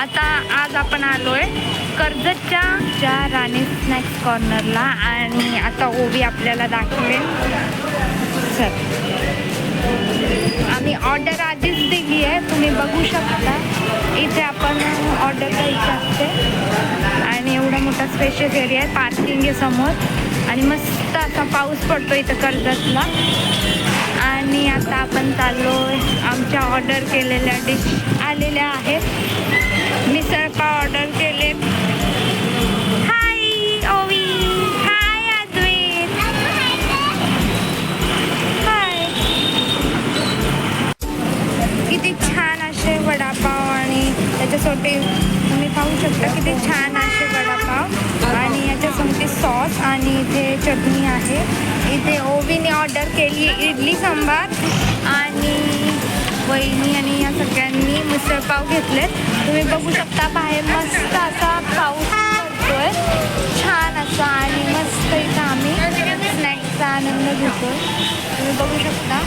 आता आज आपण आलो आहे कर्जतच्या ज्या राणी स्नॅक्स कॉर्नरला आणि आता ओवी आपल्याला दाखवेल. सर आम्ही ऑर्डर आधीच दिली आहे तुम्ही बघू शकता. इथे आपण ऑर्डर द्यायची असते. आणि एवढा मोठा स्पेशल एरिया आहे पार्किंग आहे समोर. आणि मस्त असा पाऊस पडतो इथं कर्जतला. आणि आता आपण चाललो आमच्या ऑर्डर केलेल्या डिश आलेल्या आहेत. मिसळ पाव ऑर्डर केले. हाय ओवी. हाय अद्वैत. हाय. किती छान असे वडापाव आणि त्याच्यासाठी तुम्ही पाहू शकता किती छान असे वडापाव. आणि याच्यासमोर सॉस आणि इथे चटणी आहे. इथे ओवीने ऑर्डर केली इडली सांबार आणि वहिनी आणि या सगळ्यांनी मिसळपाव घेतलेत. तुम्ही बघू शकता बाहेर मस्त असा पाऊस पडतोय. छान असा आणि मस्त इथं आम्ही स्नॅक्सचा आनंद घेतोय. तुम्ही बघू शकता.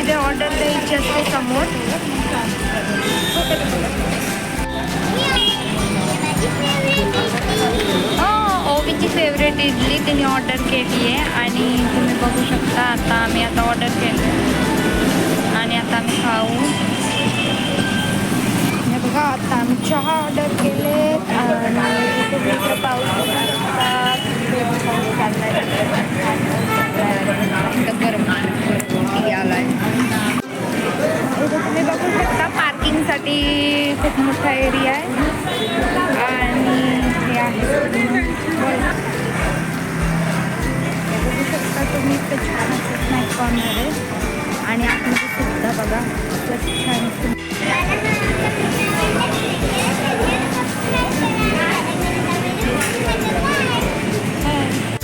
इथे ऑर्डर द्यायची असते समोर. हो, ओवीची फेवरेट इडली तिने ऑर्डर केली आहे. आणि तुम्ही बघू शकता आता आम्ही आता ऑर्डर केलं. आणि आता आम्ही चहा ऑर्डर केले आणि तुम्ही पाऊस गरम टी तुम्ही बघू शकता पार्किंगसाठी खूप मोठा एरिया आहे. आणि हे आहे. बघू शकता तुम्ही इथं छान असं स्नॅक कॉर्नर आहे आणि आतमध्ये सुद्धा बघा इतकं छान. असं